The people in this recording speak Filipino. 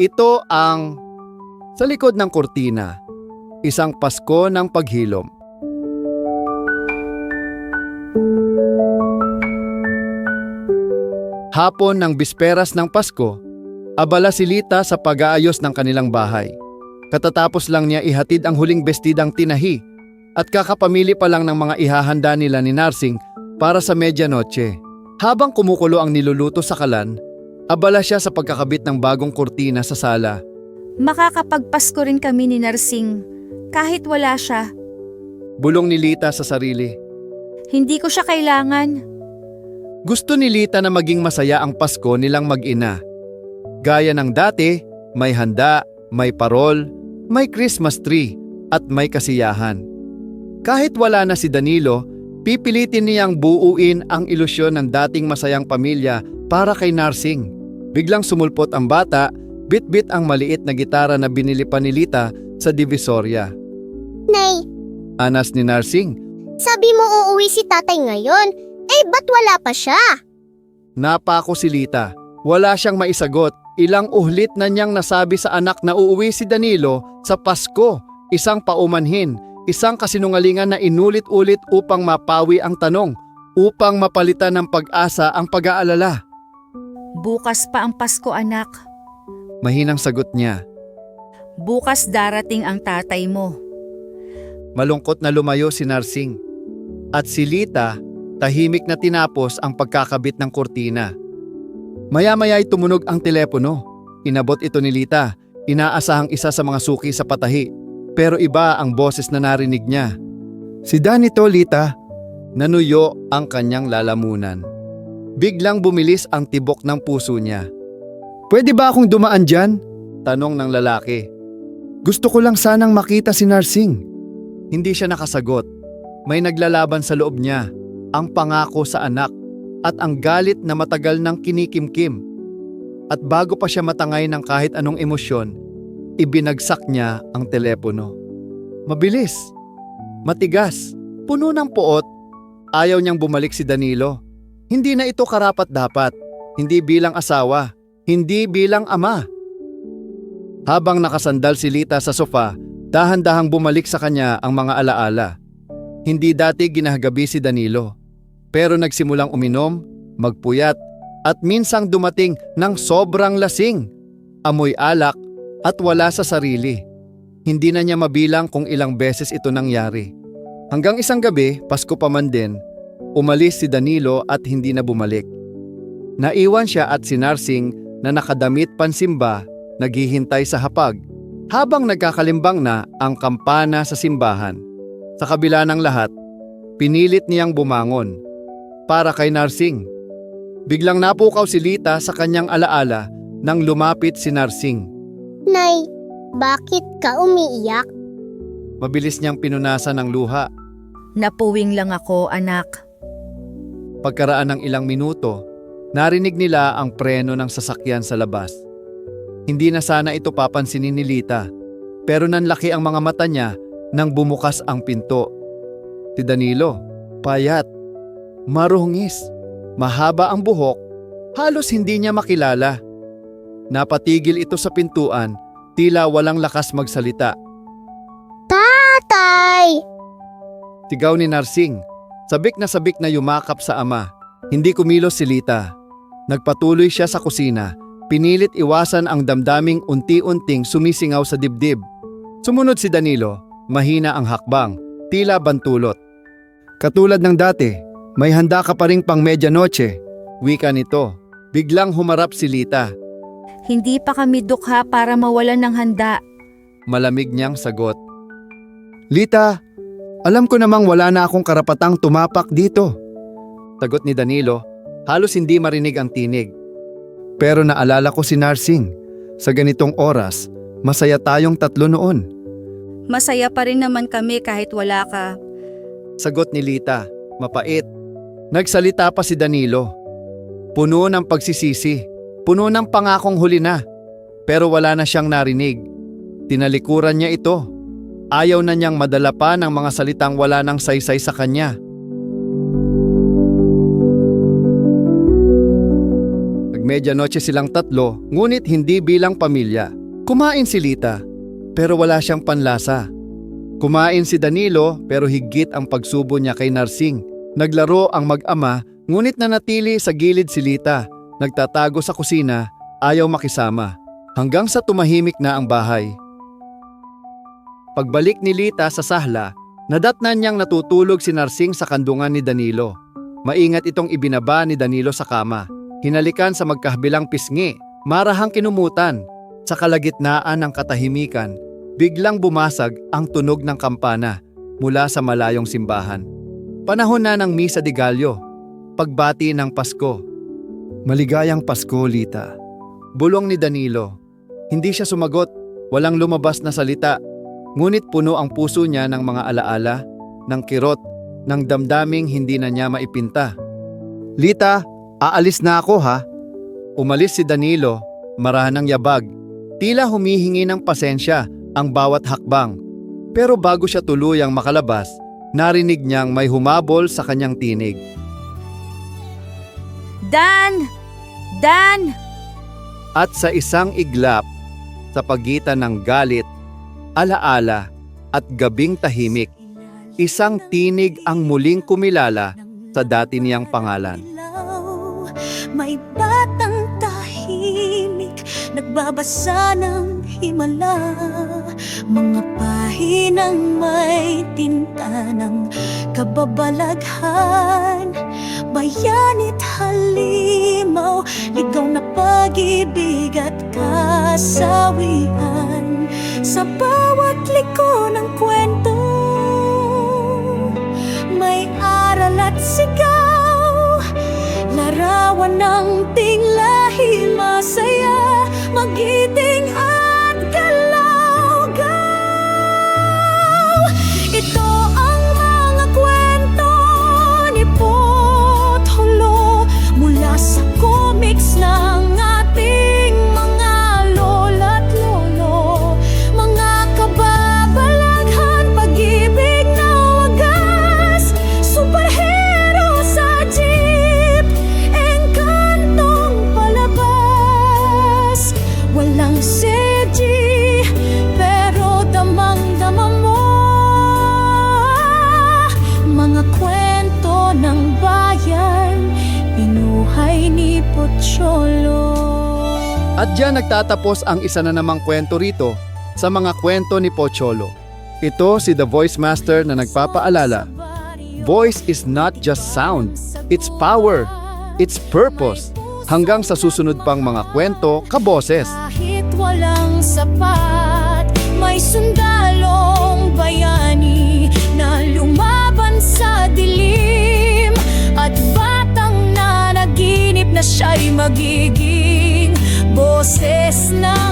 Ito ang sa likod ng kurtina, isang Pasko ng paghilom. Hapon ng bisperas ng Pasko, abala si Lita sa pag-aayos ng kanilang bahay. Katatapos lang niya ihatid ang huling bestidang tinahi at kakapamili pa lang ng mga ihahanda nila ni Narsing para sa medyanoche. Habang kumukulo ang niluluto sa kalan, abala siya sa pagkakabit ng bagong kurtina sa sala. Makakapagpasko rin kami ni Narsing kahit wala siya. Bulong ni Lita sa sarili. Hindi ko siya kailangan. Gusto ni Lita na maging masaya ang Pasko nilang mag-ina. Gaya ng dati, may handa, may parol, may Christmas tree, at may kasiyahan. Kahit wala na si Danilo, pipilitin niyang buuin ang ilusyon ng dating masayang pamilya para kay Narsing. Biglang sumulpot ang bata, bit-bit ang maliit na gitara na binili pa ni Lita sa Divisoria. Nay, Anas ni Narsing, sabi mo uuwi si tatay ngayon. Eh, ba't wala pa siya? Napako si Lita. Wala siyang maisagot. Ilang uhlit na niyang nasabi sa anak na uuwi si Danilo sa Pasko. Isang paumanhin, isang kasinungalingan na inulit-ulit upang mapawi ang tanong, upang mapalitan ng pag-asa ang pag-aalala. Bukas pa ang Pasko anak. Mahinang sagot niya. Bukas darating ang tatay mo. Malungkot na lumayo si Narsing. At si Lita, tahimik na tinapos ang pagkakabit ng kurtina. Maya-maya'y tumunog ang telepono. Inabot ito ni Lita. Inaasahang isa sa mga suki sa patahi. Pero iba ang boses na narinig niya. Si Danito, Lita. Nanuyo ang kanyang lalamunan. Biglang bumilis ang tibok ng puso niya. Pwede ba akong dumaan dyan? Tanong ng lalaki. Gusto ko lang sanang makita si Narsing. Hindi siya nakasagot. May naglalaban sa loob niya ang pangako sa anak at ang galit na matagal nang kinikimkim. At bago pa siya matangay ng kahit anong emosyon, ibinagsak niya ang telepono. Mabilis, matigas, puno ng poot, ayaw niyang bumalik si Danilo. Hindi na ito karapat dapat, hindi bilang asawa, hindi bilang ama. Habang nakasandal si Lita sa sofa, dahan-dahang bumalik sa kanya ang mga alaala. Hindi dati ginahagabi si Danilo pero nagsimulang uminom, magpuyat at minsang dumating ng sobrang lasing, amoy alak at wala sa sarili. Hindi na niya mabilang kung ilang beses ito nangyari. Hanggang isang gabi, Pasko pa man din, umalis si Danilo at hindi na bumalik. Naiwan siya at si Narsing na nakadamit pansimba, naghihintay sa hapag, habang nagkakalimbang na ang kampana sa simbahan. Sa kabila ng lahat, pinilit niyang bumangon para kay Narsing. Biglang napukaw si Lita sa kanyang alaala nang lumapit si Narsing. Nay, bakit ka umiiyak? Mabilis niyang pinunasan ng luha. Napuwing lang ako anak. Pagkaraan ng ilang minuto, narinig nila ang preno ng sasakyan sa labas. Hindi na sana ito papansinin ni Lita, pero nanlaki ang mga mata niya nang bumukas ang pinto. Si Danilo, payat, marungis, mahaba ang buhok, halos hindi niya makilala. Napatigil ito sa pintuan, tila walang lakas magsalita. Tatay! Sigaw ni Narsing, sabik na sabik na yumakap sa ama. Hindi kumilos si Lita. Nagpatuloy siya sa kusina, pinilit iwasan ang damdaming unti-unting sumisingaw sa dibdib. Sumunod si Danilo, mahina ang hakbang, tila bantulot. Katulad ng dati, may handa ka pa ring pang medyanoche. Wika nito, biglang humarap si Lita. Hindi pa kami dukha para mawalan ng handa. Malamig niyang sagot. Lita, alam ko namang wala na akong karapatang tumapak dito. Sagot ni Danilo, halos hindi marinig ang tinig. Pero naalala ko si Narsing. Sa ganitong oras, masaya tayong tatlo noon. Masaya pa rin naman kami kahit wala ka. Sagot ni Lita, mapait. Nagsalita pa si Danilo. Puno ng pagsisisi, puno ng pangakong huli na. Pero wala na siyang narinig. Tinalikuran niya ito. Ayaw na niyang madala pa ng mga salitang wala ng saysay sa kanya. Nagmedyanoche silang tatlo, ngunit hindi bilang pamilya. Kumain si Lita, pero wala siyang panlasa. Kumain si Danilo pero higit ang pagsubo niya kay Narsing. Naglaro ang mag-ama ngunit nanatili sa gilid si Lita. Nagtatago sa kusina, ayaw makisama. Hanggang sa tumahimik na ang bahay. Pagbalik ni Lita sa sahla, nadatnan niyang natutulog si Narsing sa kandungan ni Danilo. Maingat itong ibinaba ni Danilo sa kama. Hinalikan sa magkahabilang pisngi, marahang kinumutan. Sa kalagitnaan ng katahimikan, biglang bumasag ang tunog ng kampana mula sa malayong simbahan. Panahon na ng Misa de Gallo, pagbati ng Pasko. Maligayang Pasko, Lita. Bulong ni Danilo. Hindi siya sumagot, walang lumabas na salita. Ngunit puno ang puso niya ng mga alaala, ng kirot, ng damdaming hindi na niya maipinta. Lita, aalis na ako ha. Umalis si Danilo, marahanang yabag. Tila humihingi ng pasensya ang bawat hakbang. Pero bago siya tuluyang makalabas, narinig niyang may humabol sa kanyang tinig. Dan! Dan! At sa isang iglap, sa pagitan ng galit, alaala at gabing tahimik, isang tinig ang muling kumilala sa dati niyang pangalan. May batang tahimik Nagbabasa ng himala. Mga pahinang may tinta ng kababalaghan Bayanit halimaw Ligaw na pag-ibig at kasawian Sa bawat liko ng kwento. May aral at sigaw Larawan ng tinglahi masaya Magiting at Pocholo At diyan nagtatapos ang isa na namang kwento rito sa mga kwento ni Pocholo. Ito si The Voice Master na nagpapaalala. Voice is not just sound, it's power, it's purpose. Hanggang sa susunod pang mga kwento, kaboses. Kahit walang sapat, may sundalong bayani na lumaban na siya'y magiging boses ng